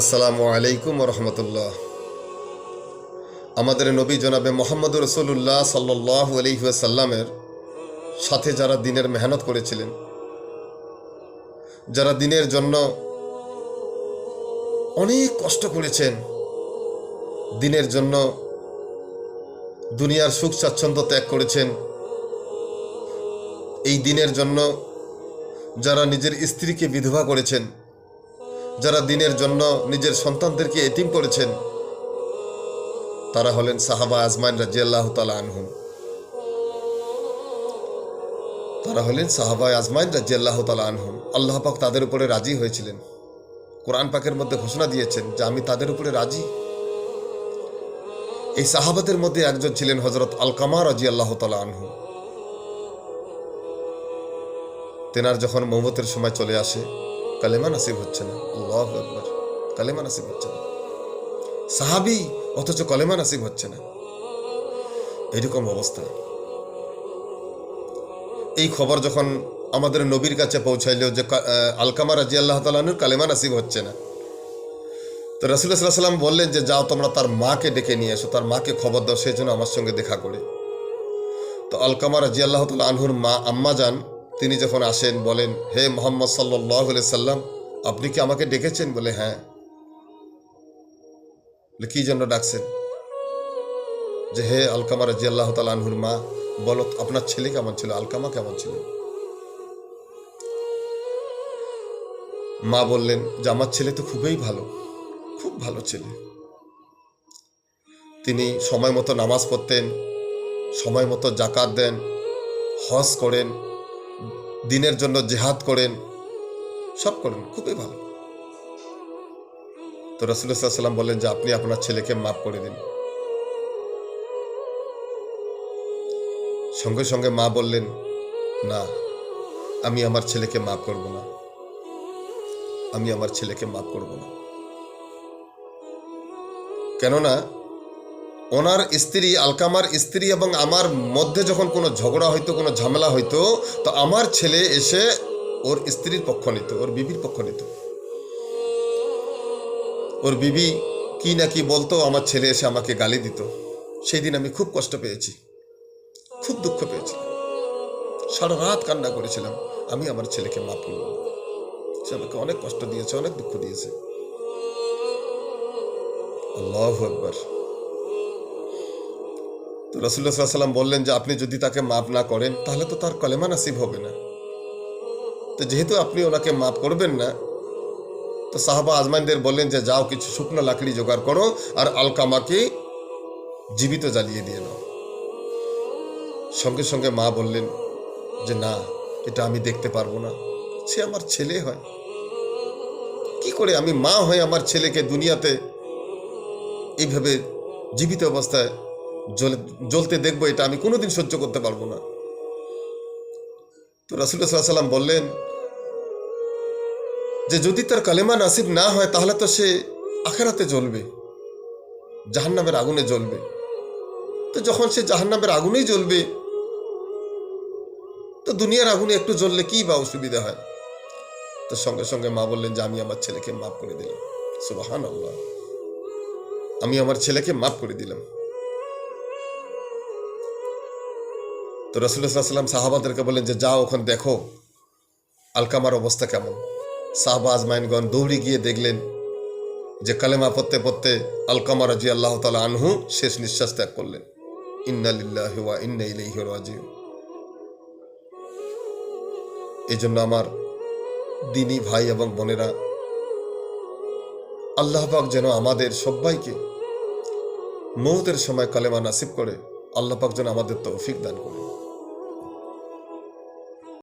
আসসালামু আলাইকুম রহমতুল্লাহ। আমাদের নবী জনাবে মোহাম্মদ রসুল্লাহ সাল্লাহ আলহিসাল্লামের সাথে যারা দিনের মেহনত করেছিলেন, যারা দিনের জন্য অনেক কষ্ট করেছেন, দিনের জন্য দুনিয়ার সুখ স্বাচ্ছন্দ্য ত্যাগ করেছেন, এই দিনের জন্য যারা নিজের স্ত্রীকে বিধবা করেছেন যারা দিনের জন্য নিজের সন্তানদেরকে এতিম করেছেন, তারা হলেন সাহাবা আজমাইন রাজি আল্লাহ তালা আনহুম। তারা হলেন সাহাবা আজমাইন রাজি আল্লাহ তালা আনহুম। আল্লাহ পাক তাদের উপরে রাজি হয়েছিলেন। কোরআন পাকের মধ্যে ঘোষণা দিয়েছেন যে আমি তাদের উপরে রাজি। এই সাহাবাদের মধ্যে একজন ছিলেন হজরত আলকামা রাজি আল্লাহ তালা আনহু। তেনার যখন মহমতের সময় চলে আসে কালেমা নাসিব হচ্ছে না। আল্লাহ আকবর। কালেমা নাসিব হচ্ছে না। সাহাবি অথচ কলেমা নাসিব হচ্ছে না। এরকম অবস্থা। এই খবর যখন আমাদের নবীর কাছে পৌঁছাইল যে আলকামা রাজি আল্লাহ তালানুর কালেমা নাসিব হচ্ছে না। তো রসুল্লাহ সাল্লাম বললেন যে, যাও তোমরা তার মাকে ডেকে নিয়ে এসো। তার মাকে খবর দাও সেই জন্য আমার সঙ্গে দেখা করে। তো আলকামা রাজি আল্লাহ তালা আনহুর মা, আম্মা যান তিনি যখন আসেন, বলেন, হে মোহাম্মদ সাল্লাহ সাল্লাম, আপনি কি আমাকে ডেকেছেন? বলে হ্যাঁ। কি জন্য ডাকছেন? যে, হে আলকামা রাজি আল্লাহ তালা আনহুর মা, বলো, আপনার ছেলে কেমন ছিল? আলকামা কেমন ছিল? মা বললেন, যে, আমার ছেলে তো খুবই ভালো, খুব ভালো ছেলে। তিনি সময় মতো নামাজ পড়তেন, সময় মতো জাকাত দেন, হজ করেন দিনের জন্য জেহাদ করেন, সব করেন, খুবই ভালো। তো রসুল্লাহ সাল্লাম বললেন যে, আপনি আপনার ছেলেকে মাফ করে দিন। সঙ্গে সঙ্গে মা বললেন, না, আমি আমার ছেলেকে মাফ করব না। আমি আমার ছেলেকে মাফ করব না। কেননা ওনার স্ত্রী, আলকামার স্ত্রী এবং আমার মধ্যে যখন কোনো ঝগড়া হইতো, কোনো ঝামেলা হইতো, তো আমার ছেলে এসে ওর স্ত্রীর পক্ষ নিত, ওর বিবির পক্ষ নিত। ওর বিবি কি না কি বলতো, আমার ছেলে এসে আমাকে গালি দিত। সেই দিন আমি খুব কষ্ট পেয়েছি, খুব দুঃখ পেয়েছি। সারা রাত কান্না করেছিলাম, আমি আমার ছেলেকে মাফ করব। সে আমাকে অনেক কষ্ট দিয়েছে, অনেক দুঃখ দিয়েছে। আল্লাহ একবার রসুল্লাহ সাল্লাম বললেন যে, আপনি যদি তাকে মাপ না করেন, তাহলে তো তার কলেমা নাসিব হবে না। তো যেহেতু আপনি ওনাকে মাপ করবেন না, তো সাহাবা আজমাইনদের বললেন যে, যাও কিছু শুকনো লাকড়ি জোগাড় করো আর আলকামাকে জীবিত জ্বালিয়ে দিয়ে দাও। সঙ্গে সঙ্গে মা বললেন যে, না, এটা আমি দেখতে পারব না। সে আমার ছেলে হয়। কি করে আমি মা হয়ে আমার ছেলেকে দুনিয়াতে এইভাবে জীবিত অবস্থায় জ্বলতে দেখব এটা, আমি কোনোদিন সহ্য করতে পারব না। তো রাসুল্লাহ সাল্লাম বললেন, যে যদি তার কালেমা নাসিব না হয়, তাহলে তো সে আখেরাতে জ্বলবে, জাহান্নামের আগুনে জ্বলবে। তো যখন সে জাহান্নামের আগুনেই জ্বলবে, তো দুনিয়ার আগুনে একটু জ্বললে কি বা অসুবিধা হয়? তো সঙ্গে সঙ্গে মা বললেন যে, আমি আমার ছেলেকে মাফ করে দিলাম। সুবাহান আল্লাহ আমি আমার ছেলেকে মাফ করে দিলাম। তো রসুল্লাহাম সাহাবাদেরকে বললেন যে, যাও ওখানে দেখো আলকামার অবস্থা কেমন? সাহাবা আজমাইনগণ দৌড়ে গিয়ে দেখলেন যে, কালেমা পড়তে পড়তে আলকামা রাজি আল্লাহ তালা আনহু শেষ নিঃশ্বাস ত্যাগ করলেন। ইন্নালিল্লাহ ইন্না ইলাইহি রাজিউন। এই জন্য আমার দিনী ভাই এবং বোনেরা, আল্লাহ পাক যেন আমাদের সবাইকে মৌতের সময় কালেমা নাসিব করে, আল্লাহ পাক যেন আমাদের তৌফিক দান করে।